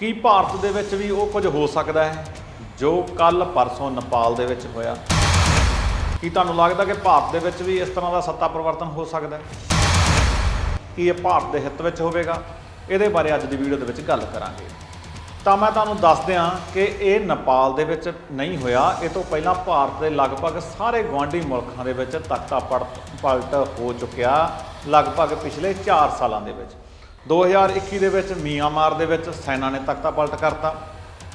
ਕੀ ਭਾਰਤ ਦੇ ਵਿੱਚ ਵੀ ਉਹ ਕੁਝ ਹੋ ਸਕਦਾ ਹੈ ਜੋ ਕੱਲ ਪਰਸੋਂ ਨੇਪਾਲ ਦੇ ਵਿੱਚ ਹੋਇਆ? ਕੀ ਤੁਹਾਨੂੰ ਲੱਗਦਾ ਕਿ ਭਾਰਤ ਦੇ ਵਿੱਚ ਵੀ ਇਸ ਤਰ੍ਹਾਂ ਦਾ ਸੱਤਾ ਪਰਿਵਰਤਨ ਹੋ ਸਕਦਾ ਹੈ? ਕੀ ਇਹ ਭਾਰਤ ਦੇ ਹਿੱਤ ਵਿੱਚ ਹੋਵੇਗਾ? ਇਹਦੇ ਬਾਰੇ ਅੱਜ ਦੀ ਵੀਡੀਓ ਦੇ ਵਿੱਚ ਗੱਲ ਕਰਾਂਗੇ। ਤਾਂ ਮੈਂ ਤੁਹਾਨੂੰ ਦੱਸ ਦਿਆਂ ਕਿ ਇਹ ਨੇਪਾਲ ਦੇ ਵਿੱਚ ਨਹੀਂ ਹੋਇਆ। ਇਹ ਤੋਂ ਪਹਿਲਾਂ ਭਾਰਤ ਦੇ ਲਗਭਗ ਸਾਰੇ ਗੁਆਂਢੀ ਮੁਲਕਾਂ ਦੇ ਵਿੱਚ ਤਖਤਾ ਪਲਟ ਪਲਟ ਹੋ ਚੁੱਕਿਆ। ਲਗਭਗ ਪਿਛਲੇ 4 ਸਾਲਾਂ ਦੇ ਵਿੱਚ। 2021 ਦੇ ਵਿੱਚ ਮੀਆਂਮਾਰ ਦੇ ਵਿੱਚ ਸੈਨਾ ਨੇ ਤਖਤਾ ਪਲਟ ਕਰਤਾ।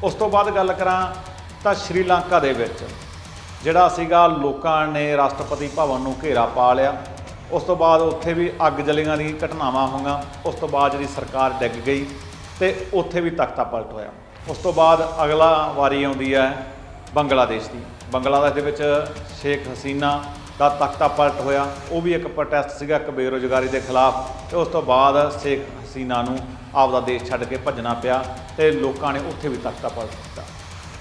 ਉਸ ਤੋਂ ਬਾਅਦ ਗੱਲ ਕਰਾਂ ਤਾਂ ਸ਼੍ਰੀਲੰਕਾ ਦੇ ਵਿੱਚ, ਜਿਹੜਾ ਸੀਗਾ ਲੋਕਾਂ ਨੇ ਰਾਸ਼ਟਰਪਤੀ ਭਵਨ ਨੂੰ ਘੇਰਾ ਪਾ ਲਿਆ। ਉਸ ਤੋਂ ਬਾਅਦ ਉੱਥੇ ਵੀ ਅੱਗ ਜਲੀਆਂ ਦੀ ਘਟਨਾਵਾਂ ਹੋਈਆਂ। ਉਸ ਤੋਂ ਬਾਅਦ ਜਿਹੜੀ ਸਰਕਾਰ ਡਿੱਗ ਗਈ ਤੇ ਉੱਥੇ ਵੀ ਤਖਤਾ ਪਲਟ ਹੋਇਆ। ਉਸ ਤੋਂ ਬਾਅਦ ਅਗਲਾ ਵਾਰੀ ਆਉਂਦੀ ਹੈ ਬੰਗਲਾਦੇਸ਼ ਦੀ। ਬੰਗਲਾਦੇਸ਼ ਦੇ ਵਿੱਚ ਸ਼ੇਖ ਹਸੀਨਾ ਦਾ ਤਖਤਾ ਪਲਟ ਹੋਇਆ। ਉਹ ਵੀ ਇੱਕ ਪ੍ਰੋਟੈਸਟ ਸੀਗਾ ਇੱਕ ਬੇਰੁਜ਼ਗਾਰੀ ਦੇ ਖਿਲਾਫ ਤੇ ਉਸ ਤੋਂ ਬਾਅਦ ਸ਼ੇਖ ਹਸੀਨਾ ਨੂੰ ਆਪਦਾ ਦੇਸ਼ ਛੱਡ ਕੇ ਭੱਜਣਾ ਪਿਆ ਤੇ ਲੋਕਾਂ ਨੇ ਉੱਥੇ ਵੀ ਤਖਤਾ ਪਲਟ ਕੀਤਾ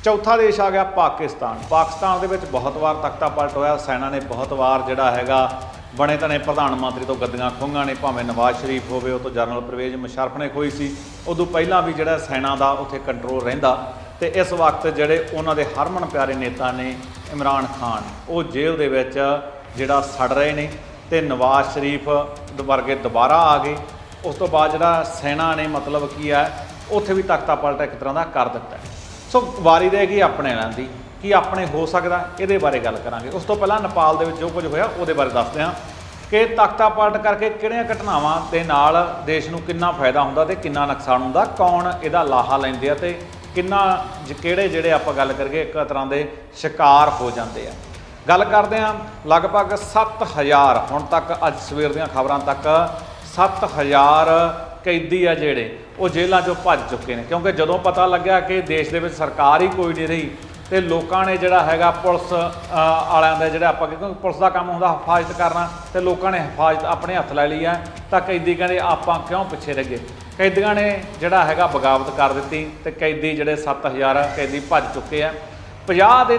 ਚੌਥਾ ਦੇਸ਼ ਆ ਗਿਆ ਪਾਕਿਸਤਾਨ। ਪਾਕਿਸਤਾਨ ਦੇ ਵਿੱਚ ਬਹੁਤ ਵਾਰ ਤਖਤਾ ਪਲਟ ਹੋਇਆ। ਸੈਨਾ ਨੇ ਬਹੁਤ ਵਾਰ ਜਿਹੜਾ ਹੈਗਾ, ਬਣੇ ਤਣੇ ਪ੍ਰਧਾਨ ਮੰਤਰੀ ਤੋਂ ਗੱਦੀਆਂ ਖੋਹਾਂ ਨੇ, ਭਾਵੇਂ ਨਵਾਜ਼ ਸ਼ਰੀਫ ਹੋਵੇ, ਉਹ ਤੋਂ ਜਨਰਲ ਪ੍ਰਵੇਜ਼ ਮੁਸ਼ਰਫ ਨੇ ਖੋਈ ਸੀ। ਉਦੋਂ ਪਹਿਲਾਂ ਵੀ ਜਿਹੜਾ ਸੈਨਾ ਦਾ ਉੱਥੇ ਕੰਟਰੋਲ ਰਹਿੰਦਾ ਤੇ ਇਸ ਵਕਤ ਜਿਹੜੇ ਉਹਨਾਂ ਦੇ ਹਰਮਨ ਪਿਆਰੇ ਨੇਤਾ ਨੇ ਇਮਰਾਨ ਖਾਨ, ਉਹ ਜੇਲ੍ਹ ਦੇ ਵਿੱਚ ਜਿਹੜਾ ਸੜ ਰਹੇ ਨੇ ਤੇ ਨਵਾਜ਼ ਸ਼ਰੀਫ ਵਰਗੇ ਦੁਬਾਰਾ ਆ ਗਏ। ਉਸ ਤੋਂ ਬਾਅਦ ਜਿਹੜਾ ਸੈਨਾ ਨੇ ਮਤਲਬ ਕੀ ਹੈ, ਉੱਥੇ ਵੀ ਤਖਤਾ ਪਲਟ ਇੱਕ ਤਰ੍ਹਾਂ ਦਾ ਕਰ ਦਿੱਤਾ ਸੋ ਵਾਰੀ ਰਹੇਗੀ ਆਪਣੇ ਨਾਲ ਦੀ ਕੀ ਆਪਣੇ ਹੋ ਸਕਦਾ, ਇਹਦੇ ਬਾਰੇ ਗੱਲ ਕਰਾਂਗੇ। ਉਸ ਤੋਂ ਪਹਿਲਾਂ ਨੇਪਾਲ ਦੇ ਵਿੱਚ ਜੋ ਕੁਝ ਹੋਇਆ, ਉਹਦੇ ਬਾਰੇ ਦੱਸਦੇ ਹਾਂ ਕਿ ਤਖਤਾ ਪਲਟ ਕਰਕੇ ਕਿਹੜੀਆਂ ਘਟਨਾਵਾਂ ਦੇ ਨਾਲ ਦੇਸ਼ ਨੂੰ ਕਿੰਨਾ ਫਾਇਦਾ ਹੁੰਦਾ ਤੇ ਕਿੰਨਾ ਨੁਕਸਾਨ ਹੁੰਦਾ, ਕੌਣ ਇਹਦਾ ਲਾਹਾ ਲੈਂਦੇ ਆ ਤੇ ਕਿੰਨਾ ਜ- ਕਿਹੜੇ ਜਿਹੜੇ ਆਪਾਂ ਗੱਲ ਕਰੀਏ, ਇੱਕ ਤਰ੍ਹਾਂ ਦੇ ਸ਼ਿਕਾਰ ਹੋ ਜਾਂਦੇ ਆ। ਗੱਲ ਕਰਦੇ ਹਾਂ ਲਗਭਗ 7000 ਹੁਣ ਤੱਕ, ਅੱਜ ਸਵੇਰ ਦੀਆਂ ਖਬਰਾਂ ਤੱਕ 7000 ਕੈਦੀ ਆ ਜਿਹੜੇ, ਉਹ ਜੇਲ੍ਹਾਂ ਚੋਂ ਭੱਜ ਚੁੱਕੇ ਨੇ। ਕਿਉਂਕਿ ਜਦੋਂ ਪਤਾ ਲੱਗਿਆ ਕਿ ਦੇਸ਼ ਦੇ ਵਿੱਚ ਸਰਕਾਰ ਹੀ ਕੋਈ ਨਹੀਂ ਰਹੀ, ਤੇ ਲੋਕਾਂ ਨੇ ਜਿਹੜਾ ਹੈਗਾ ਪੁਲਿਸ ਵਾਲਿਆਂ ਦਾ ਜਿਹੜਾ ਆਪਾਂ ਕਿਉਂਕਿ ਪੁਲਿਸ ਦਾ ਕੰਮ ਹੁੰਦਾ ਹਿਫਾਜ਼ਤ ਕਰਨਾ, ਤੇ ਲੋਕਾਂ ਨੇ ਹਿਫਾਜ਼ਤ ਆਪਣੇ ਹੱਥ ਲੈ ਲਈ ਹੈ ਤਾਂ ਕੈਦੀ ਕਹਿੰਦੇ ਆਪਾਂ ਕਿਉਂ ਪਿੱਛੇ ਰਹਿ ਗਏ ਕੈਦੀਆਂ ਨੇ ਜਿਹੜਾ ਹੈਗਾ ਬਗਾਵਤ ਕਰ ਦਿੱਤੀ, ਤੇ ਕੈਦੀ ਜਿਹੜੇ 7000 ਕੈਦੀ ਭੱਜ ਚੁੱਕੇ ਆ। 50 ਦੇ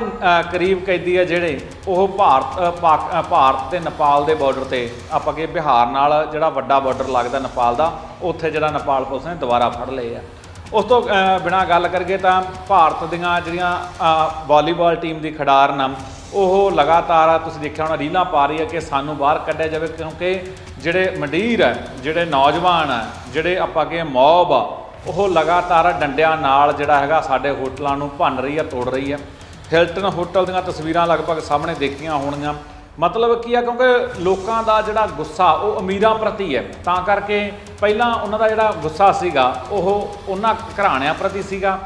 ਕਰੀਬ ਕੈਦੀ ਆ ਜਿਹੜੇ ਉਹ ਭਾਰਤ ਪਾਕ ਭਾਰਤ ਤੇ ਨੇਪਾਲ ਦੇ ਬਾਰਡਰ ਤੇ ਆਪਾਂ ਕਿ ਬਿਹਾਰ ਨਾਲ ਜਿਹੜਾ ਵੱਡਾ ਬਾਰਡਰ ਲੱਗਦਾ ਨੇਪਾਲ ਦਾ ਉੱਥੇ ਜਿਹੜਾ ਨੇਪਾਲ ਪੁਲਿਸ ਨੇ ਦੁਬਾਰਾ ਫੜ ਲਏ ਆ। ਉਸ ਤੋਂ ਅ, ਬਿਨਾਂ ਗੱਲ ਕਰੀਏ ਤਾਂ ਭਾਰਤ ਦੀਆਂ ਜਿਹੜੀਆਂ ਵਾਲੀਬਾਲ ਟੀਮ ਦੀ ਖਿਡਾਰਨ ਆ ਉਹ ਲਗਾਤਾਰ ਤੁਸੀਂ ਦੇਖਿਆ ਹੋਣਾ ਰੀਲਾਂ ਪਾ ਰਹੀ ਹੈ ਕਿ ਸਾਨੂੰ ਬਾਹਰ ਕੱਢਿਆ ਜਾਵੇ ਕਿਉਂਕਿ ਜਿਹੜੇ ਮੰਡੀਰ ਹੈ ਜਿਹੜੇ ਨੌਜਵਾਨ ਹੈ ਜਿਹੜੇ ਆਪਾਂ ਕਿ ਮੌਬ ਆ ਉਹ ਲਗਾਤਾਰ ਡੰਡਿਆਂ ਨਾਲ ਜਿਹੜਾ ਹੈਗਾ ਸਾਡੇ ਹੋਟਲਾਂ ਨੂੰ ਭੰਨ ਰਹੀ ਹੈ ਤੋੜ ਰਹੀ ਹੈ ਹਿਲਟਨ ਹੋਟਲ ਦੀਆਂ ਤਸਵੀਰਾਂ ਲਗਭਗ ਸਾਹਮਣੇ ਦੇਖੀਆਂ ਹੋਣਗੀਆਂ। ਮਤਲਬ ਕੀ ਆ, ਕਿਉਂਕਿ ਲੋਕਾਂ ਦਾ ਜਿਹੜਾ ਗੁੱਸਾ, ਉਹ ਅਮੀਰਾਂ ਪ੍ਰਤੀ ਹੈ। ਤਾਂ ਕਰਕੇ ਪਹਿਲਾਂ ਉਹਨਾਂ ਦਾ ਜਿਹੜਾ ਗੁੱਸਾ ਸੀਗਾ, ਉਹ ਉਹਨਾਂ ਘਰਾਣਿਆਂ ਪ੍ਰਤੀ ਸੀਗਾ।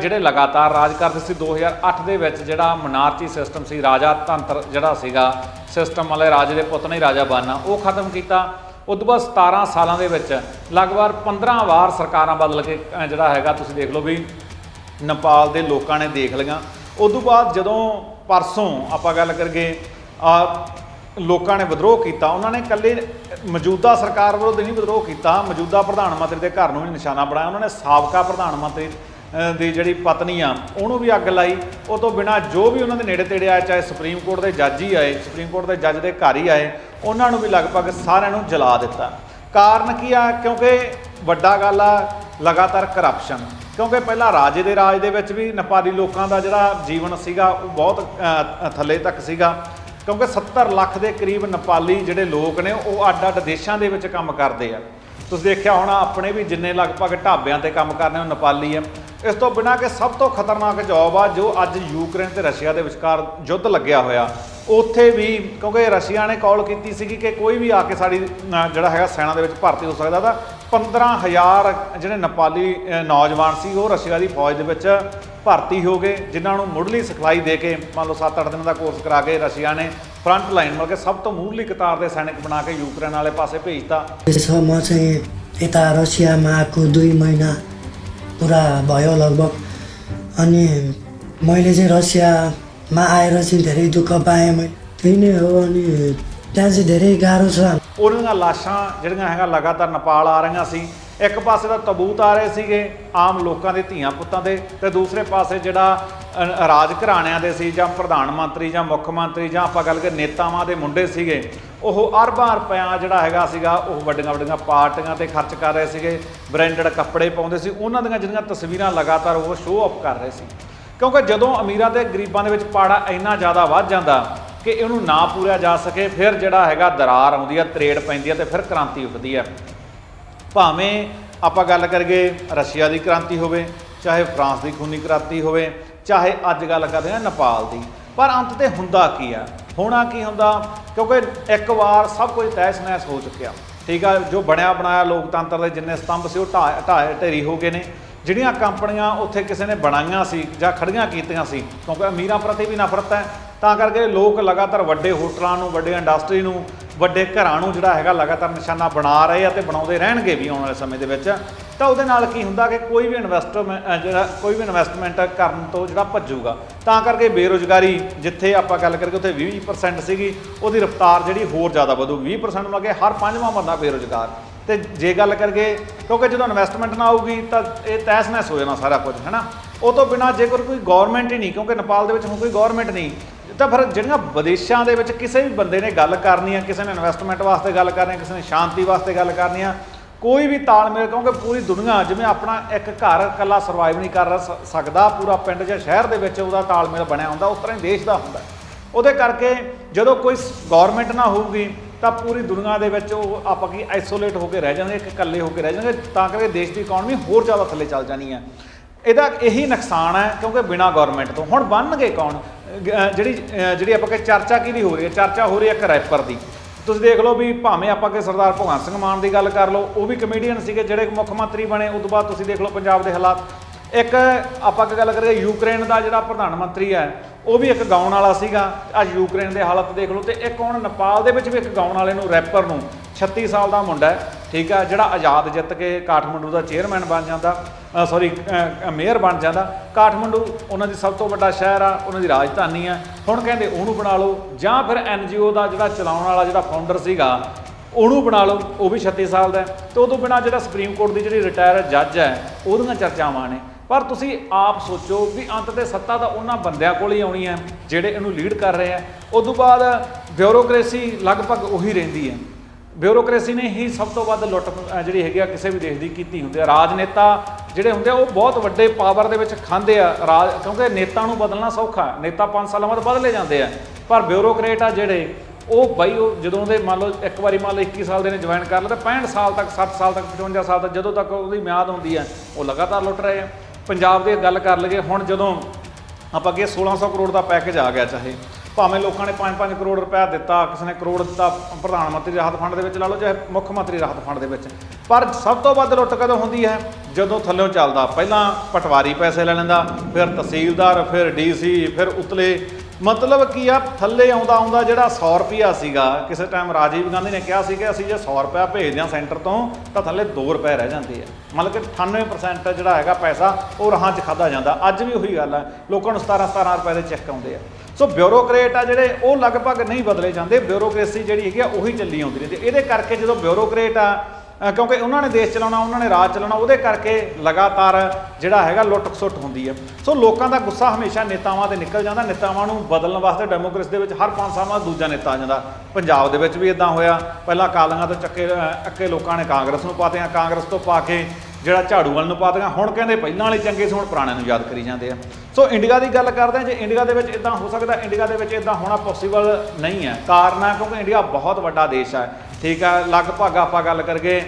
ਜਿਹੜੇ ਲਗਾਤਾਰ ਰਾਜ ਕਰਦੇ ਸੀ 2008 ਦੇ ਵਿੱਚ ਜਿਹੜਾ ਮਨਾਰਚੀ ਸਿਸਟਮ ਸੀ, ਰਾਜਾ ਤੰਤਰ ਜਿਹੜਾ ਸੀਗਾ ਸਿਸਟਮ ਵਾਲੇ ਰਾਜੇ ਦੇ ਪੁੱਤ ਨੇ ਰਾਜਾ ਬਣਨਾ, ਉਹ ਖਤਮ ਕੀਤਾ। ਉਸ ਤੋਂ ਬਾਅਦ 17 ਸਾਲਾਂ ਦੇ ਵਿੱਚ ਲਗਭਗ 15 ਵਾਰ ਸਰਕਾਰਾਂ ਬਦਲ ਕੇ ਜਿਹੜਾ ਹੈਗਾ, ਤੁਸੀਂ ਦੇਖ ਲਓ ਵੀ ਨੇਪਾਲ ਦੇ ਲੋਕਾਂ ਨੇ ਦੇਖ ਲਈਆਂ। ਉਸ ਤੋਂ ਬਾਅਦ ਜਦੋਂ ਪਰਸੋਂ ਆਪਾਂ ਗੱਲ ਕਰਗੇ ਆ ਲੋਕਾਂ ਨੇ ਵਿਦਰੋਹ ਕੀਤਾ, ਉਹਨਾਂ ਨੇ ਇਕੱਲੇ ਮੌਜੂਦਾ ਸਰਕਾਰ ਵਿਰੁੱਧ ਨਹੀਂ ਵਿਦਰੋਹ ਕੀਤਾ, ਮੌਜੂਦਾ ਪ੍ਰਧਾਨ ਮੰਤਰੀ ਦੇ ਘਰ ਨੂੰ ਵੀ ਨਿਸ਼ਾਨਾ ਬਣਾਇਆ, ਉਹਨਾਂ ਨੇ ਸਾਬਕਾ ਪ੍ਰਧਾਨ ਮੰਤਰੀ ਦੀ ਜਿਹੜੀ ਪਤਨੀ ਆ, ਉਹਨੂੰ ਵੀ ਅੱਗ ਲਾਈ। ਉਹ ਤੋਂ ਬਿਨਾ ਜੋ ਵੀ ਉਹਨਾਂ ਦੇ ਨੇੜੇ ਤੇੜੇ ਆਏ, ਚਾਹੇ ਸੁਪਰੀਮ ਕੋਰਟ ਦੇ ਜੱਜ ਹੀ ਆਏ, ਸੁਪਰੀਮ ਕੋਰਟ ਦੇ ਜੱਜ ਦੇ ਘਰ ਹੀ ਆਏ, ਉਹਨਾਂ ਨੂੰ ਵੀ ਲਗਭਗ ਸਾਰਿਆਂ ਨੂੰ ਜਲਾ ਦਿੱਤਾ। ਕਾਰਨ ਕੀ ਆ? ਕਿਉਂਕਿ ਵੱਡਾ ਗੱਲ ਆ, ਲਗਾਤਾਰ ਕਰਪਸ਼ਨ ਕਿਉਂਕਿ ਪਹਿਲਾਂ ਰਾਜੇ ਦੇ ਰਾਜ ਦੇ ਵਿੱਚ ਵੀ ਨੇਪਾਲੀ ਲੋਕਾਂ ਦਾ ਜਿਹੜਾ ਜੀਵਨ ਸੀਗਾ, ਉਹ ਬਹੁਤ ਥੱਲੇ ਤੱਕ ਸੀਗਾ। ਕਿਉਂਕਿ 70 ਲੱਖ ਦੇ ਕਰੀਬ ਨੇਪਾਲੀ ਜਿਹੜੇ ਲੋਕ ਨੇ, ਉਹ ਅੱਡ-ਅੱਡ ਦੇਸ਼ਾਂ ਦੇ ਵਿੱਚ ਕੰਮ ਕਰਦੇ ਆ। ਤੁਸੀਂ ਦੇਖਿਆ ਹੋਣਾ, ਆਪਣੇ ਵੀ ਜਿੰਨੇ ਲਗਭਗ ਢਾਬਿਆਂ ਤੇ ਕੰਮ ਕਰਨੇ ਉਹ ਨੇਪਾਲੀ ਆ। ਇਸ ਤੋਂ ਬਿਨਾਂ ਕਿ ਸਭ ਤੋਂ ਖਤਰਨਾਕ ਜੌਬ ਆ, ਜੋ ਅੱਜ ਯੂਕਰੇਨ ਤੇ ਰਸ਼ੀਆ ਦੇ ਵਿਚਕਾਰ ਯੁੱਧ ਲੱਗਿਆ ਹੋਇਆ। ਉੱਥੇ ਵੀ, ਕਿਉਂਕਿ ਰਸ਼ੀਆ ਨੇ ਕਾਲ ਕੀਤੀ ਸੀਗੀ ਕਿ ਕੋਈ ਵੀ ਆ ਕੇ ਸਾਡੀ ਜਿਹੜਾ ਹੈਗਾ ਸੈਨਾ ਦੇ ਵਿੱਚ ਭਰਤੀ ਹੋ ਸਕਦਾ ਤਾਂ 15000 ਜਿਹੜੇ ਨੇਪਾਲੀ ਨੌਜਵਾਨ ਸੀ, ਉਹ ਰਸ਼ੀਆ ਦੀ ਫੌਜ ਦੇ ਵਿੱਚ ਭਰਤੀ ਹੋ ਗਏ, ਜਿਨ੍ਹਾਂ ਨੂੰ ਮੁੱਢਲੀ ਸਿਖਲਾਈ ਦੇ ਕੇ, ਮੰਨ ਲਓ 7-8 ਦਿਨਾਂ ਦਾ ਕੋਰਸ ਕਰਾ ਕੇ ਰਸ਼ੀਆ ਨੇ ਫਰੰਟ ਲਾਈਨ ਮਤਲਬ ਕਿ ਸਭ ਤੋਂ ਮੂਹਰਲੀ ਕਤਾਰ ਦੇ ਸੈਨਿਕ ਬਣਾ ਕੇ ਯੂਕਰੇਨ ਵਾਲੇ ਪਾਸੇ ਭੇਜਤਾ छ म चाहिँ यता रसियामा आएको दुई महिना पुरा भयो लगभग अनि मैले चाहिँ रसियामा आएर चाहिँ धेरै दुःख पाएँ मैले त्यही नै हो अनि त्यहाँ चाहिँ धेरै गाह्रो छ ਉਹਨਾਂ ਦੀਆਂ ਲਾਸ਼ਾਂ ਜਿਹੜੀਆਂ ਹੈਗਾ ਲਗਾਤਾਰ ਨੇਪਾਲ ਆ ਰਹੀਆਂ ਸੀ ਇੱਕ ਪਾਸੇ ਤਾਂ ਤਬੂਤ ਆ ਰਹੇ ਸੀਗੇ, ਆਮ ਲੋਕਾਂ ਦੇ ਧੀਆਂ ਪੁੱਤਾਂ ਦੇ, ਤੇ ਦੂਸਰੇ ਪਾਸੇ ਜਿਹੜਾ ਰਾਜ ਘਰਾਣਿਆਂ ਦੇ ਸੀ ਜਾਂ ਪ੍ਰਧਾਨ ਮੰਤਰੀ ਜਾਂ ਮੁੱਖ ਮੰਤਰੀ ਜਾਂ ਆਪਾਂ ਗੱਲ ਕਰ ਨੇਤਾਵਾਂ ਦੇ ਮੁੰਡੇ ਸੀਗੇ, ਉਹ ਅਰਬਾਂ ਰੁਪਇਆ ਜਿਹੜਾ ਹੈਗਾ ਸੀਗਾ, ਉਹ ਵੱਡੀਆਂ ਵੱਡੀਆਂ ਪਾਰਟੀਆਂ ਤੇ ਖਰਚ ਕਰ ਰਹੇ ਸੀਗੇ ਬ੍ਰਾਂਡਡ ਕੱਪੜੇ ਪਾਉਂਦੇ ਸੀ, ਉਹਨਾਂ ਦੀਆਂ ਜਿਹੜੀਆਂ ਤਸਵੀਰਾਂ ਲਗਾਤਾਰ ਉਹ ਸ਼ੋਅ ਆਫ ਕਰ ਰਹੇ ਸੀ। ਕਿਉਂਕਿ ਜਦੋਂ ਅਮੀਰਾਂ ਤੇ ਗਰੀਬਾਂ ਦੇ ਵਿੱਚ ਪਾੜਾ ਇੰਨਾ ਜ਼ਿਆਦਾ ਵੱਧ ਜਾਂਦਾ, ਕਿ ਇਹਨੂੰ ਨਾ ਪੂਰਿਆ ਜਾ ਸਕੇ, ਫਿਰ ਜਿਹੜਾ ਹੈਗਾ ਦਰਾਰ ਆਉਂਦੀ ਆ, ਤਰੇੜ ਪੈਂਦੀ ਆ ਤੇ ਫਿਰ ਕ੍ਰਾਂਤੀ ਉੱਠਦੀ ਆ। ਭਾਵੇਂ ਆਪਾਂ ਗੱਲ ਕਰੀਏ ਰਸ਼ੀਆ ਦੀ ਕ੍ਰਾਂਤੀ ਹੋਵੇ, ਚਾਹੇ ਫਰਾਂਸ ਦੀ ਖੂਨੀ ਕ੍ਰਾਂਤੀ ਹੋਵੇ, ਚਾਹੇ ਅੱਜ ਗੱਲ ਕਰਦੇ ਆ ਨੇਪਾਲ ਦੀ, ਪਰ ਅੰਤ ਤੇ ਹੁੰਦਾ ਕੀ ਆ? ਹੋਣਾ ਕੀ ਹੁੰਦਾ? ਕਿਉਂਕਿ ਇੱਕ ਵਾਰ ਸਭ ਕੁਝ ਤੈਸ ਨੈਸ ਹੋ ਚੁੱਕਿਆ। ਠੀਕ ਆ, ਜੋ ਬਣਿਆ ਬਣਾਇਆ ਲੋਕਤੰਤਰ ਦੇ ਜਿੰਨੇ ਸਤੰਭ ਸੀ, ਉਹ ਢਾਹ ਢਾਹ ਢੇਰੀ ਹੋ ਗਏ ਨੇ। ਜਿਹੜੀਆਂ ਕੰਪਨੀਆਂ ਉੱਥੇ ਕਿਸੇ ਨੇ ਬਣਾਈਆਂ ਸੀ ਜਾਂ ਖੜੀਆਂ ਕੀਤੀਆਂ ਸੀ, ਕਿਉਂਕਿ ਅਮੀਰਾਂ ਪ੍ਰਤੀ ਵੀ ਨਫ਼ਰਤ ਹੈ, ਤਾਂ ਕਰਕੇ ਲੋਕ ਲਗਾਤਾਰ ਵੱਡੇ ਹੋਟਲਾਂ ਨੂੰ, ਵੱਡੇ ਇੰਡਸਟਰੀ ਨੂੰ ਵੱਡੇ ਘਰਾਂ ਨੂੰ ਜਿਹੜਾ ਹੈਗਾ ਲਗਾਤਾਰ ਨਿਸ਼ਾਨਾ ਬਣਾ ਰਹੇ ਆ ਤੇ ਬਣਾਉਂਦੇ ਰਹਿਣਗੇ ਵੀ ਆਉਣ ਵਾਲੇ ਸਮੇਂ ਦੇ ਵਿੱਚ, ਤਾਂ ਉਹਦੇ ਨਾਲ ਕੀ ਹੁੰਦਾ ਕਿ ਕੋਈ ਵੀ ਇਨਵੈਸਟਮੈਂਟ ਜਿਹੜਾ ਕੋਈ ਵੀ ਇਨਵੈਸਟਮੈਂਟ ਕਰਨ ਤੋਂ ਜਿਹੜਾ ਭੱਜੂਗਾ, ਤਾਂ ਕਰਕੇ ਬੇਰੁਜ਼ਗਾਰੀ, ਜਿੱਥੇ ਆਪਾਂ ਗੱਲ ਕਰੀਏ ਉੱਥੇ 20% ਸੀਗੀ, ਉਹਦੀ ਰਫ਼ਤਾਰ ਜਿਹੜੀ ਹੋਰ ਜ਼ਿਆਦਾ ਵਧੂ 20% ਨੂੰ ਅੱਗੇ ਹਰ ਪੰਜਵਾਂ ਬੰਦਾ ਬੇਰੁਜ਼ਗਾਰ। ਤੇ ਜੇ ਗੱਲ ਕਰੀਏ, ਕਿਉਂਕਿ ਜਦੋਂ ਇਨਵੈਸਟਮੈਂਟ ਨਾ ਆਊਗੀ ਤਾਂ ਇਹ ਤਹਿਸ ਨਹਿਸ ਹੋ ਜਾਣਾ ਸਾਰਾ ਕੁਝ ਹੈਨਾ ਉਹ ਤੋਂ ਬਿਨਾ ਜੇਕਰ ਕੋਈ ਗਵਰਨਮੈਂਟ ਹੀ ਨਹੀਂ, ਕਿਉਂਕਿ ਨੇਪਾਲ ਦੇ ਵਿੱਚ ਹੁਣ ਕੋਈ ਗਵਰਨਮੈਂਟ ਨਹੀਂ, ਤਾਂ ਫਿਰ ਜਿਹੜੀਆਂ ਵਿਦੇਸ਼ਾਂ ਦੇ ਵਿੱਚ ਕਿਸੇ ਵੀ ਬੰਦੇ ਨੇ ਗੱਲ ਕਰਨੀ ਆ, ਕਿਸੇ ਨੇ ਇਨਵੈਸਟਮੈਂਟ ਵਾਸਤੇ ਗੱਲ ਕਰਨੀ ਆ, ਕਿਸੇ ਨੇ ਸ਼ਾਂਤੀ ਵਾਸਤੇ ਗੱਲ ਕਰਨੀ ਆ, ਕੋਈ ਵੀ ਤਾਲਮੇਲ ਕਿਉਂਕਿ ਪੂਰੀ ਦੁਨੀਆ ਜਿਵੇਂ ਆਪਣਾ ਇੱਕ ਘਰ ਇਕੱਲਾ ਸਰਵਾਈਵ ਨਹੀਂ ਕਰ ਸਕਦਾ, ਪੂਰਾ ਪਿੰਡ ਜਾਂ ਸ਼ਹਿਰ ਦੇ ਵਿੱਚ ਉਹਦਾ ਤਾਲਮੇਲ ਬਣਿਆ ਹੁੰਦਾ, ਉਸ ਤਰ੍ਹਾਂ ਹੀ ਦੇਸ਼ ਦਾ ਹੁੰਦਾ। ਉਹਦੇ ਕਰਕੇ ਜਦੋਂ ਕੋਈ ਗਵਰਨਮੈਂਟ ਨਾ ਹੋਊਗੀ, ਤਾਂ ਪੂਰੀ ਦੁਨੀਆ ਦੇ ਵਿੱਚ ਉਹ ਆਪਾਂ ਕੀ ਆਈਸੋਲੇਟ ਹੋ ਕੇ ਰਹਿ ਜਾਣਗੇ, ਇੱਕ ਇਕੱਲੇ ਹੋ ਕੇ ਰਹਿ ਜਾਣਗੇ, ਤਾਂ ਕਰਕੇ ਦੇਸ਼ ਦੀ ਇਕਨੋਮੀ ਹੋਰ ਜ਼ਿਆਦਾ ਥੱਲੇ ਚੱਲ ਜਾਣੀ ਹੈ ਇਹਦਾ ਇਹੀ ਨੁਕਸਾਨ ਹੈ ਕਿਉਂਕਿ ਬਿਨਾ ਗਵਰਨਮੈਂਟ ਤੋਂ। ਹੁਣ ਬਣਨਗੇ ਕੌਣ? ਜਿਹੜੀ ਜਿਹੜੀ ਆਪਾਂ ਕਿ ਚਰਚਾ ਕਿਹਦੀ ਹੋ ਰਹੀ ਹੈ? ਚਰਚਾ ਹੋ ਰਹੀ ਹੈ ਇੱਕ ਰੈਪਰ ਦੀ। ਤੁਸੀਂ ਦੇਖ ਲਓ ਵੀ ਭਾਵੇਂ ਆਪਾਂ ਕਿ ਸਰਦਾਰ ਭਗਵੰਤ ਸਿੰਘ ਮਾਨ ਦੀ ਗੱਲ ਕਰ ਲਓ, ਉਹ ਵੀ ਕਮੇਡੀਅਨ ਸੀਗੇ ਜਿਹੜੇ ਮੁੱਖ ਮੰਤਰੀ ਬਣੇ ਉਸ ਤੋਂ ਬਾਅਦ ਤੁਸੀਂ ਦੇਖ ਲਓ ਪੰਜਾਬ ਦੇ ਹਾਲਾਤ। ਇੱਕ ਆਪਾਂ ਕਿ ਗੱਲ ਕਰੀਏ ਯੂਕਰੇਨ ਦਾ ਜਿਹੜਾ ਪ੍ਰਧਾਨ ਮੰਤਰੀ ਹੈ, ਉਹ ਵੀ ਇੱਕ ਗਾਉਣ ਵਾਲਾ ਸੀਗਾ। ਅੱਜ ਯੂਕਰੇਨ ਦੇ ਹਾਲਤ ਦੇਖ ਲਓ ਤੇ ਇੱਕ ਹੁਣ ਨੇਪਾਲ ਦੇ ਵਿੱਚ ਵੀ ਇੱਕ ਗਾਉਣ ਵਾਲੇ ਨੂੰ ਰੈਪਰ ਨੂੰ। 36 ਸਾਲ ਦਾ ਮੁੰਡਾ ਹੈ, ਠੀਕ ਹੈ ਜਿਹੜਾ ਆਜ਼ਾਦ ਜਿੱਤ ਕੇ ਕਾਠਮੰਡੂ ਦਾ ਚੇਅਰਮੈਨ ਬਣ ਜਾਂਦਾ। ਸੌਰੀ ਮੇਅਰ ਬਣ ਜਾਂਦਾ। ਕਾਠਮੰਡੂ ਉਹਨਾਂ ਦੀ ਸਭ ਤੋਂ ਵੱਡਾ ਸ਼ਹਿਰ ਆ, ਉਹਨਾਂ ਦੀ ਰਾਜਧਾਨੀ ਆ। ਹੁਣ ਕਹਿੰਦੇ ਉਹਨੂੰ ਬਣਾ ਲਓ, ਜਾਂ ਫਿਰ ਐਨਜੀਓ ਦਾ ਜਿਹੜਾ ਚਲਾਉਣ ਵਾਲਾ ਜਿਹੜਾ ਫਾਊਂਡਰ ਸੀਗਾ, ਉਹਨੂੰ ਬਣਾ ਲਓ, ਉਹ ਵੀ 36 ਸਾਲ ਦਾ ਹੈ। ਤੇ ਉਦੋਂ ਬਿਨਾ ਜਿਹੜਾ ਸੁਪਰੀਮ ਕੋਰਟ ਦੀ ਜਿਹੜੀ ਰਿਟਾਇਰਡ ਜੱਜ ਹੈ, ਉਹਦੀਆਂ ਚਰਚਾਵਾਂ ਨੇ। ਪਰ ਤੁਸੀਂ ਆਪ ਸੋਚੋ ਵੀ ਅੰਤ ਤੇ ਸੱਤਾ ਤਾਂ ਉਹਨਾਂ ਬੰਦਿਆਂ ਕੋਲ ਹੀ ਆਉਣੀ ਹੈ, ਜਿਹੜੇ ਇਹਨੂੰ ਲੀਡ ਕਰ ਰਹੇ ਆ। ਤੋਂ ਬਾਅਦ ਬਿਊਰੋਕ੍ਰੇਸੀ ਲਗਭਗ ਉਹੀ ਰਹਿੰਦੀ ਹੈ। ਬਿਊਰੋਕ੍ਰੇਸੀ ਨੇ ਹੀ ਸਭ ਤੋਂ ਵੱਧ ਲੁੱਟ, ਅਹ ਜਿਹੜੀ ਹੈਗੀ ਆ ਕਿਸੇ ਵੀ ਦੇਸ਼ ਦੀ ਕੀਤੀ ਹੁੰਦੀ ਆ। ਰਾਜਨੇਤਾ ਜਿਹੜੇ ਹੁੰਦੇ ਆ, ਉਹ ਬਹੁਤ ਵੱਡੇ ਪਾਵਰ ਦੇ ਵਿੱਚ ਖਾਂਦੇ ਆ। ਰਾਜ ਕਿਉਂਕਿ ਨੇਤਾ ਨੂੰ ਬਦਲਣਾ ਸੌਖਾ ਹੈ। ਨੇਤਾ 5 ਸਾਲਾਂ ਬਾਅਦ ਬਦਲੇ ਜਾਂਦੇ ਆ। ਪਰ ਬਿਊਰੋਕਰੇਟ ਆ ਜਿਹੜੇ, ਉਹ ਬਾਈ, ਉਹ ਜਦੋਂ ਦੇ ਮੰਨ ਲਓ ਇੱਕ ਵਾਰੀ ਮੰਨ ਲਓ 21 ਸਾਲ ਦੇ ਨੇ ਜੁਆਇਨ ਕਰ ਲਿਆ, ਤਾਂ 65 ਸਾਲ ਤੱਕ 60 ਸਾਲ ਤੱਕ 55 ਸਾਲ ਤੱਕ ਜਦੋਂ ਤੱਕ ਉਹਦੀ ਮਿਆਦ ਹੁੰਦੀ ਹੈ ਉਹ ਲਗਾਤਾਰ ਲੁੱਟ ਰਹੇ ਆ। ਪੰਜਾਬ ਦੀ ਗੱਲ ਕਰ ਲਈਏ, ਹੁਣ ਜਦੋਂ ਆਪਾਂ ਅੱਗੇ 1600 ਕਰੋੜ ਦਾ ਪੈਕੇਜ ਆ ਗਿਆ, ਚਾਹੇ ਭਾਵੇਂ ਲੋਕਾਂ ਨੇ 5-5 ਕਰੋੜ ਰੁਪਇਆ ਦਿੱਤਾ, ਕਿਸੇ ਨੇ ਕਰੋੜ ਦਿੱਤਾ ਪ੍ਰਧਾਨ ਮੰਤਰੀ ਰਾਹਤ ਫੰਡ ਦੇ ਵਿੱਚ ਲਾ ਲਓ, ਚਾਹੇ ਮੁੱਖ ਮੰਤਰੀ ਰਾਹਤ ਫੰਡ ਦੇ ਵਿੱਚ। ਪਰ ਸਭ ਤੋਂ ਵੱਧ ਲੁੱਟ ਕਦੋਂ ਹੁੰਦੀ ਹੈ? ਜਦੋਂ ਥੱਲੇੋਂ ਚੱਲਦਾ, ਪਹਿਲਾਂ ਪਟਵਾਰੀ ਪੈਸੇ ਲੈ ਲੈਂਦਾ, ਫਿਰ ਤਹਿਸੀਲਦਾਰ, ਫਿਰ ਡੀਸੀ, ਫਿਰ ਉਤਲੇ। ਮਤਲਬ ਕੀ ਆ, ਥੱਲੇ ਆਉਂਦਾ ਆਉਂਦਾ ਜਿਹੜਾ 100 ਰੁਪਿਆ ਸੀਗਾ, ਕਿਸੇ ਟਾਈਮ ਰਾਜੀਵ ਗਾਂਧੀ ਨੇ ਕਿਹਾ ਸੀ ਕਿ ਅਸੀਂ ਜੇ 100 ਰੁਪਿਆ ਭੇਜਦੇ ਹਾਂ ਸੈਂਟਰ ਤੋਂ, ਤਾਂ ਥੱਲੇ 2 ਰੁਪਏ ਰਹਿ ਜਾਂਦੇ ਆ। ਮਤਲਬ ਕਿ 98% ਜਿਹੜਾ ਹੈਗਾ ਪੈਸਾ ਉਹ ਰਾਹਾਂ 'ਚ ਖਾਦਾ ਜਾਂਦਾ। ਅੱਜ ਵੀ ਉਹੀ ਗੱਲ ਹੈ ਲੋਕਾਂ ਨੂੰ 17 17 ਰੁਪਏ ਦੇ ਚੈੱਕ ਆਉਂਦੇ ਆ। ਸੋ ਬਿਊਰੋਕਰੇਟ ਆ ਜਿਹੜੇ, ਉਹ ਲਗਭਗ ਨਹੀਂ ਬਦਲੇ ਜਾਂਦੇ। ਬਿਊਰੋਕ੍ਰੇਸੀ ਜਿਹੜੀ ਹੈਗੀ ਆ, ਉਹੀ ਚੱਲੀ ਆਉਂਦੀ ਰਹਿੰਦੀ। ਇਹਦੇ ਕਰਕੇ ਜਦੋਂ ਬਿਊਰੋਕਰੇਟ ਆ ਕਿਉਂਕਿ ਉਹਨਾਂ ਨੇ ਦੇਸ਼ ਚਲਾਉਣਾ, ਉਹਨਾਂ ਨੇ ਰਾਜ ਚਲਾਉਣਾ, ਉਹਦੇ ਕਰਕੇ ਲਗਾਤਾਰ ਜਿਹੜਾ ਹੈਗਾ ਲੁੱਟ ਖਸੁੱਟ ਹੁੰਦੀ ਹੈ ਸੋ ਲੋਕਾਂ ਦਾ ਗੁੱਸਾ ਹਮੇਸ਼ਾ ਨੇਤਾਵਾਂ ਤੇ ਨਿਕਲ ਜਾਂਦਾ। ਨੇਤਾਵਾਂ ਨੂੰ ਬਦਲਣ ਵਾਸਤੇ ਡੈਮੋਕ੍ਰੇਸੀ ਦੇ ਵਿੱਚ ਹਰ 5 ਸਾਲ ਬਾਅਦ ਦੂਜਾ ਨੇਤਾ ਆ ਜਾਂਦਾ। ਪੰਜਾਬ ਦੇ ਵਿੱਚ ਵੀ ਇਦਾਂ ਹੋਇਆ। ਪਹਿਲਾਂ ਕਾਲੀਆਂ ਤੋਂ ਚੱਕੇ ਅੱਕੇ ਲੋਕਾਂ ਨੇ ਕਾਂਗਰਸ ਨੂੰ ਪਾਤੇ ਆ। ਕਾਂਗਰਸ ਤੋਂ ਪਾ ਕੇ ਜਿਹੜਾ ਝਾੜੂ ਵਾਲ ਨੂੰ ਪਾ ਦਿਆਂ ਹੁਣ ਕਹਿੰਦੇ ਪਹਿਲਾਂ ਵਾਲੇ ਚੰਗੇ ਸੀ, ਹੁਣ ਪੁਰਾਣਿਆਂ ਨੂੰ ਯਾਦ ਕਰੀ ਜਾਂਦੇ ਆ। ਸੋ ਇੰਡੀਆ ਦੀ ਗੱਲ ਕਰਦੇ ਆ, ਜੇ ਇੰਡੀਆ ਦੇ ਵਿੱਚ ਇਦਾਂ ਹੋ ਸਕਦਾ ਇੰਡੀਆ ਦੇ ਵਿੱਚ ਇਦਾਂ ਹੋਣਾ ਪੋਸੀਬਲ ਨਹੀਂ ਹੈ। ਕਾਰਨ ਹੈ ਕਿਉਂਕਿ ਇੰਡੀਆ ਬਹੁਤ ਵੱਡਾ ਦੇਸ਼ ਹੈ। ਠੀਕ ਹੈ, ਲਗਭਗ ਆਪਾਂ ਗੱਲ ਕਰਗੇ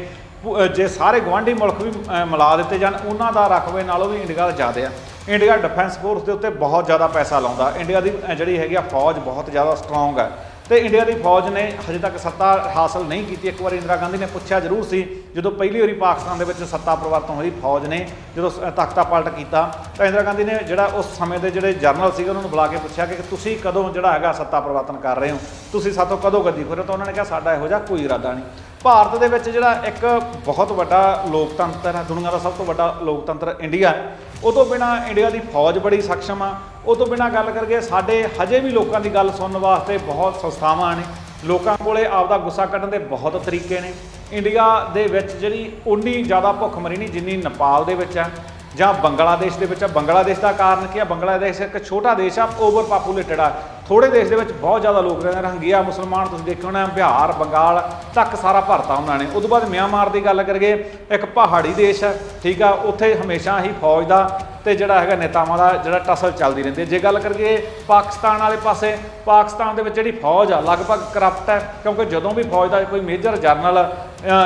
ਜੇ ਸਾਰੇ ਗਵਾਂਢੀ ਮੁਲਕ ਵੀ ਮਿਲਾ ਦਿੱਤੇ ਜਾਣ, ਉਹਨਾਂ ਦਾ ਰਕਬੇ ਨਾਲੋਂ ਵੀ ਇੰਡੀਆ ਦਾ ਜ਼ਿਆਦਾ ਆ। ਇੰਡੀਆ ਡਿਫੈਂਸ ਫੋਰਸ ਦੇ ਉੱਤੇ ਬਹੁਤ ਜ਼ਿਆਦਾ ਪੈਸਾ ਲਾਉਂਦਾ। ਇੰਡੀਆ ਦੀ ਜਿਹੜੀ ਹੈਗੀ ਆ ਫੌਜ ਬਹੁਤ ਜ਼ਿਆਦਾ ਸਟਰੋਂਗ ਹੈ। ਤੇ ਇੰਡੀਆ ਦੀ ਫੌਜ ਨੇ ਹਜੇ ਤੱਕ ਸੱਤਾ ਹਾਸਲ ਨਹੀਂ ਕੀਤੀ। ਇੱਕ ਵਾਰੀ ਇੰਦਰਾ ਗਾਂਧੀ ਨੇ ਪੁੱਛਿਆ ਜ਼ਰੂਰ ਸੀ, ਜਦੋਂ ਪਹਿਲੀ ਵਾਰੀ ਪਾਕਿਸਤਾਨ ਦੇ ਵਿੱਚ ਸੱਤਾ ਪਰਿਵਰਤਨ ਹੋਈ, ਫੌਜ ਨੇ ਜਦੋਂ ਸ- ਤਖਤਾ ਪਲਟ ਕੀਤਾ, ਤਾਂ ਇੰਦਰਾ ਗਾਂਧੀ ਨੇ ਜਿਹੜਾ ਉਸ ਸਮੇਂ ਦੇ ਜਿਹੜੇ ਜਰਨਲ ਸੀਗੇ, ਉਹਨਾਂ ਨੂੰ ਬੁਲਾ ਕੇ ਪੁੱਛਿਆ ਕਿ ਤੁਸੀਂ ਕਦੋਂ ਜਿਹੜਾ ਹੈਗਾ ਸੱਤਾ ਪਰਿਵਰਤਨ ਕਰ ਰਹੇ ਹੋ? ਤੁਸੀਂ ਸਾਤੋਂ ਕਦੋਂ ਗੱਦੀ ਖੋਰੇ ਤਾਂ ਉਹਨਾਂ ਨੇ ਕਿਹਾ, ਸਾਡਾ ਇਹੋ ਜਿਹਾ ਕੋਈ ਇਰਾਦਾ ਨਹੀਂ। ਭਾਰਤ ਦੇ ਵਿੱਚ ਜਿਹੜਾ ਇੱਕ ਬਹੁਤ ਵੱਡਾ ਲੋਕਤੰਤਰ ਹੈ, ਦੁਨੀਆ ਦਾ ਸਭ ਤੋਂ ਵੱਡਾ ਲੋਕਤੰਤਰ ਇੰਡੀਆ ਹੈ। ਉਹ ਤੋਂ ਬਿਨਾ ਇੰਡੀਆ ਦੀ ਫੌਜ ਬੜੀ ਸક્ષਮ ਆ। ਉਹ ਤੋਂ ਬਿਨਾ ਗੱਲ ਕਰਕੇ ਸਾਡੇ ਹਜੇ ਵੀ ਲੋਕਾਂ ਦੀ ਗੱਲ ਸੁਣਨ ਵਾਸਤੇ ਬਹੁਤ ਸੰਸਥਾਵਾਂ ਨੇ। ਲੋਕਾਂ ਕੋਲੇ ਆਪਦਾ ਗੁੱਸਾ ਕੱਢਣ ਦੇ ਬਹੁਤ ਤਰੀਕੇ ਨੇ। ਇੰਡੀਆ ਦੇ ਵਿੱਚ ਜਿਹੜੀ ਉਨੀ ਜ਼ਿਆਦਾ ਭੁੱਖਮਰੀ ਨਹੀਂ, ਜਿੰਨੀ ਨੇਪਾਲ ਦੇ ਵਿੱਚ ਆ, ਜਾਂ ਬੰਗਲਾਦੇਸ਼ ਦੇ ਵਿੱਚ ਆ। ਬੰਗਲਾਦੇਸ਼ ਦਾ ਕਾਰਨ ਕੀ ਆ? ਬੰਗਲਾਦੇਸ਼ ਇੱਕ ਛੋਟਾ ਦੇਸ਼ ਆ ਓਵਰ ਪਾਪੂਲੇਟਡ ਆ। ਥੋੜੇ ਦੇਸ਼ ਦੇ ਵਿੱਚ ਬਹੁਤ ਜ਼ਿਆਦਾ ਲੋਕ ਰਹਿੰਦੇ ਨੇ। ਰੰਗੀਆ ਮੁਸਲਮਾਨ, ਤੁਸੀਂ ਦੇਖਿਆ ਹੋਣਾ, ਬਿਹਾਰ, ਬੰਗਾਲ, ਤੱਕ ਸਾਰਾ ਭਰਤਾ ਉਹਨਾਂ ਨੇ। ਉਸ ਤੋਂ ਬਾਅਦ ਮਿਆਂਮਾਰ ਦੀ ਗੱਲ ਕਰੀਏ, ਇੱਕ ਪਹਾੜੀ ਦੇਸ਼ ਹੈ ਠੀਕ ਆ, ਉੱਥੇ ਹਮੇਸ਼ਾ ਹੀ ਫੌਜ ਦਾ ਤੇ ਜਿਹੜਾ ਹੈਗਾ ਨੇਤਾਵਾਂ ਦਾ ਜਿਹੜਾ ਟਸਲ ਚੱਲਦੀ ਰਹਿੰਦੀ ਹੈ। ਜੇ ਗੱਲ ਕਰੀਏ ਪਾਕਿਸਤਾਨ ਵਾਲੇ ਪਾਸੇ, ਪਾਕਿਸਤਾਨ ਦੇ ਵਿੱਚ ਜਿਹੜੀ ਫੌਜ ਆ, ਲਗਭਗ ਕਰਪਟ ਹੈ, ਕਿਉਂਕਿ ਜਦੋਂ ਵੀ ਫੌਜ ਦਾ ਕੋਈ ਮੇਜਰ ਜਰਨਲ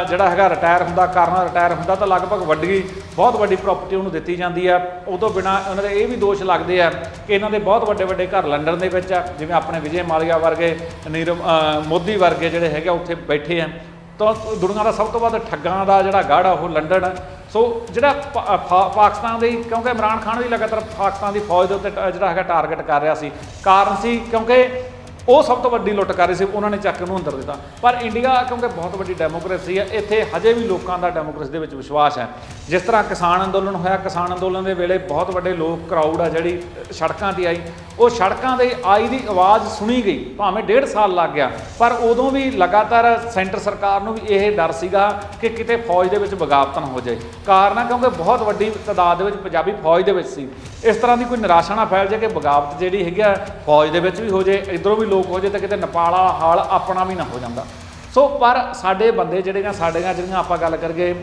ਜਿਹੜਾ ਹੈਗਾ ਰਿਟਾਇਰ ਹੁੰਦਾ ਕਰਨਲ ਰਿਟਾਇਰ ਹੁੰਦਾ, ਤਾਂ ਲਗਭਗ ਵੱਡੀ, ਬਹੁਤ ਵੱਡੀ ਪ੍ਰਾਪਰਟੀ ਉਹਨੂੰ ਦਿੱਤੀ ਜਾਂਦੀ ਆ ਉਹ ਤੋਂ ਬਿਨਾ ਉਹਨਾਂ ਦੇ ਇਹ ਵੀ ਦੋਸ਼ ਲੱਗਦੇ ਆ ਕਿ ਇਹਨਾਂ ਦੇ ਬਹੁਤ ਵੱਡੇ ਵੱਡੇ ਘਰ ਲੰਡਨ ਦੇ ਵਿੱਚ ਆ, ਜਿਵੇਂ ਆਪਣੇ ਵਿਜੇ ਮਾਲੀਆ ਵਰਗੇ, ਨੀਰਵ ਮੋਦੀ ਵਰਗੇ ਜਿਹੜੇ ਹੈਗੇ ਆ, ਉੱਥੇ ਬੈਠੇ ਆ। ਤਾਂ ਦੁਨੀਆ ਦਾ ਸਭ ਤੋਂ ਵੱਧ ਠੱਗਾਂ ਦਾ ਜਿਹੜਾ ਗੜ ਆ, ਉਹ ਲੰਡਨ ਹੈ ਸੋ ਜਿਹੜਾ ਪਾ- ਪਾਕਿਸਤਾਨ ਦੇ, ਕਿਉਂਕਿ ਇਮਰਾਨ ਖਾਨ ਵੀ ਲਗਾਤਾਰ ਪਾਕਿਸਤਾਨ ਦੀ ਫੌਜ ਦੇ ਉੱਤੇ ਟ- ਜਿਹੜਾ ਹੈਗਾ ਟਾਰਗੇਟ ਕਰ ਰਿਹਾ ਸੀ। ਕਾਰਨ ਸੀ ਕਿਉਂਕਿ ਉਹ ਸਭ ਤੋਂ ਵੱਡੀ ਲੁੱਟ ਕਰ ਰਹੇ ਸੀ, ਉਹਨਾਂ ਨੇ ਚੱਕ ਨੂੰ ਅੰਦਰ ਦਿੱਤਾ। ਪਰ ਇੰਡੀਆ ਕਿਉਂਕਿ ਬਹੁਤ ਵੱਡੀ ਡੈਮੋਕ੍ਰੇਸੀ ਹੈ, ਇੱਥੇ ਹਜੇ ਵੀ ਲੋਕਾਂ ਦਾ ਡੈਮੋਕ੍ਰੇਸੀ ਦੇ ਵਿੱਚ ਵਿਸ਼ਵਾਸ ਹੈ। ਜਿਸ ਤਰ੍ਹਾਂ ਕਿਸਾਨ ਅੰਦੋਲਨ ਹੋਇਆ, ਕਿਸਾਨ ਅੰਦੋਲਨ ਦੇ ਵੇਲੇ ਬਹੁਤ ਵੱਡੇ ਲੋਕ ਕਰਾਊਡ ਆ ਜਿਹੜੀ, ਸੜਕਾਂ ਤੇ ਆਈ। ਉਹ ਸੜਕਾਂ ਦੇ ਆਈ ਦੀ ਆਵਾਜ਼ ਸੁਣੀ ਗਈ, ਭਾਵੇਂ ਡੇਢ ਸਾਲ ਲੱਗ ਗਿਆ। ਪਰ ਉਦੋਂ ਵੀ ਲਗਾਤਾਰ ਸੈਂਟਰ ਸਰਕਾਰ ਨੂੰ ਵੀ ਇਹ ਡਰ ਸੀਗਾ ਕਿ ਕਿਤੇ ਫੌਜ ਦੇ ਵਿੱਚ ਬਗਾਵਤ ਨਾ ਹੋ ਜਾਏ। ਕਾਰਨ ਆ ਕਿਉਂਕਿ ਬਹੁਤ ਵੱਡੀ ਤਾਦਾਦ ਦੇ ਵਿੱਚ ਪੰਜਾਬੀ ਫੌਜ ਦੇ ਵਿੱਚ ਸੀ। ਇਸ ਤਰ੍ਹਾਂ ਦੀ ਕੋਈ ਨਿਰਾਸ਼ਾ ਨਾ ਫੈਲ ਜਾਏ ਕਿ ਬਗਾਵਤ ਜਿਹੜੀ ਹੈਗੀ ਆ, ਫੌਜ ਦੇ ਵਿੱਚ ਵੀ ਹੋ ਜਾਏ, ਇਧਰੋਂ ਵੀ ਲੋਕ ਹੋ ਜਾਏ ਤਾਂ ਕਿਤੇ ਨੇਪਾਲ ਵਾਲਾ ਹਾਲ ਆਪਣਾ ਵੀ ਨਾ ਹੋ ਜਾਂਦਾ। ਸੋ ਪਰ ਸਾਡੇ ਬੰਦੇ ਜਿਹੜੇ ਨੇ ਸਾਡੀਆਂ ਜਿਹੜੀਆਂ ਆਪਾਂ ਗੱਲ ਕਰਗੇ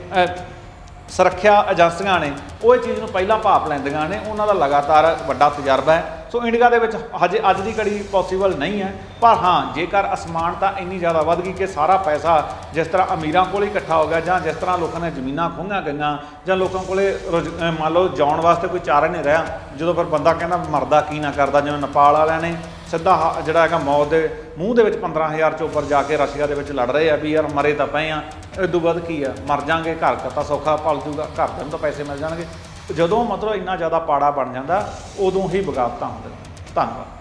ਸੁਰੱਖਿਆ ਏਜੰਸੀਆਂ ਨੇ, ਉਹ ਇਹ ਚੀਜ਼ ਨੂੰ ਪਹਿਲਾਂ ਭਾਪ ਲੈਂਦੀਆਂ ਨੇ, ਉਹਨਾਂ ਦਾ ਲਗਾਤਾਰ ਵੱਡਾ ਤਜਰਬਾ ਹੈ। ਸੋ ਇੰਡੀਆ ਦੇ ਵਿੱਚ ਹਜੇ ਅੱਜ ਦੀ ਘੜੀ ਪੋਸੀਬਲ ਨਹੀਂ ਹੈ, ਪਰ ਹਾਂ, ਜੇਕਰ ਅਸਮਾਨਤਾ ਇੰਨੀ ਜ਼ਿਆਦਾ ਵੱਧ ਗਈ ਕਿ ਸਾਰਾ ਪੈਸਾ ਜਿਸ ਤਰ੍ਹਾਂ ਅਮੀਰਾਂ ਕੋਲ ਹੀ ਇਕੱਠਾ ਹੋ ਗਿਆ, ਜਾਂ ਜਿਸ ਤਰ੍ਹਾਂ ਲੋਕਾਂ ਨੇ ਜ਼ਮੀਨਾਂ ਖੋਹਾਂ ਗਈਆਂ, ਜਾਂ ਲੋਕਾਂ ਕੋਲੇ ਰੁਜ਼- ਮੰਨ ਲਓ ਜਾਣ ਵਾਸਤੇ ਕੋਈ ਚਾਰਾ ਨਹੀਂ ਰਿਹਾ, ਜਦੋਂ ਫਿਰ ਬੰਦਾ ਕਹਿੰਦਾ ਮਰਦਾ ਕੀ ਨਾ ਕਰਦਾ, ਜਿਵੇਂ ਨੇਪਾਲ ਵਾਲਿਆਂ ਨੇ ਸਿੱਧਾ ਹ- ਜਿਹੜਾ ਹੈਗਾ ਮੌਤ ਦੇ ਮੂੰਹ ਦੇ ਵਿੱਚ 15000 ਚੋਂ ਉੱਪਰ ਜਾ ਕੇ ਰਸ਼ੀਆ ਦੇ ਵਿੱਚ ਲੜ ਰਹੇ ਆ ਵੀ ਯਾਰ ਮਰੇ ਤਾਂ ਪਏ ਆ। ਤੋਂ ਬਾਅਦ ਕੀ ਆ? ਮਰ ਜਾਾਂਗੇ ਘਰ ਤਾਂ ਸੌਖਾ ਪਲ ਜੂਗਾ, ਘਰ ਨੂੰ ਤਾਂ ਪੈਸੇ ਮਿਲ ਜਾਣਗੇ। ਜਦੋਂ ਮਤਲਬ ਇੰਨਾ ਜ਼ਿਆਦਾ ਪਾੜਾ ਬਣ ਜਾਂਦਾ, ਉਦੋਂ ਹੀ ਬਗਾਵਤਾਂ ਹੁੰਦੀਆਂ। ਧੰਨਵਾਦ।